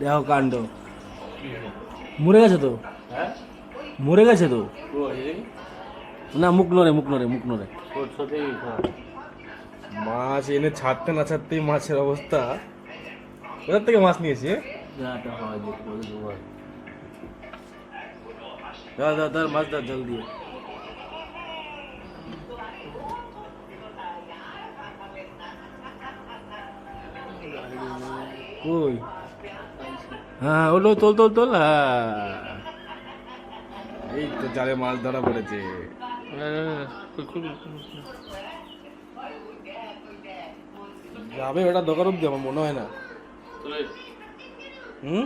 দেখো কাণ্ড। মরে গেছে তো? হ্যাঁ? মরে গেছে তো? না মুখ নড়ে মুখ নড়ে মুখ নড়ে। মাছ এনে ছাড়তে না ছাড়তেই মাছের অবস্থা। কোথার থেকে মাছ নিয়েছি? হয় দাও দাও মাছ দাও জল দিয়ে। কই? হ্যাঁ ওলো তোল তোল তোল হ্যাঁ। এই তো জালে মাছ ধরা পড়েছে। যাবে ওটা দোকান অব্দি আমার মনে হয় না। হুম?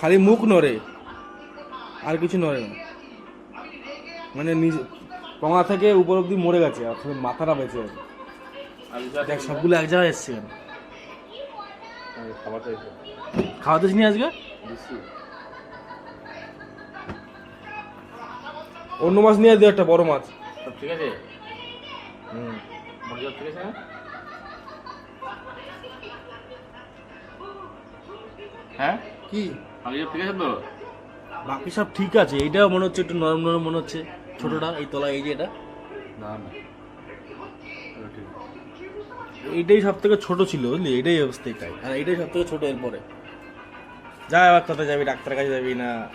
খালি মুখ নড়ে আর কিছু নড়ে না। মানে নিজে পঙা থেকে উপর অব্দি মরে গেছে আর মাথাটা বেঁচে আছে। দেখ সবগুলো এক জায়গায় এসছে। খাবার চাইছে। নি আজকে? অন্য মাছ নিয়ে দে একটা বড় মাছ। ঠিক আছে? হুম। বাকি সব ঠিক আছে হ্যাঁ? কি? বাকি সব ঠিক আছে তো? বাকি সব ঠিক আছে এইটাও মনে হচ্ছে একটু নরম নরম মনে হচ্ছে ছোটটা এই তলা এই যে এটা। না না। ঠিক এইটাই সব থেকে ছোটো ছিল, বুঝলি? এটাই অবস্থায় তাই। আর এটাই সব থেকে ছোটো এরপরে। যা আবার কোথায় যাবি? ডাক্তারের কাছে যাবি না?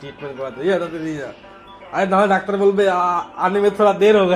ট্রিটমেন্ট করাতে? যা তাতে দিয়ে যা। আরে নাহলে ডাক্তার বলবে আনে থোড়া দের হো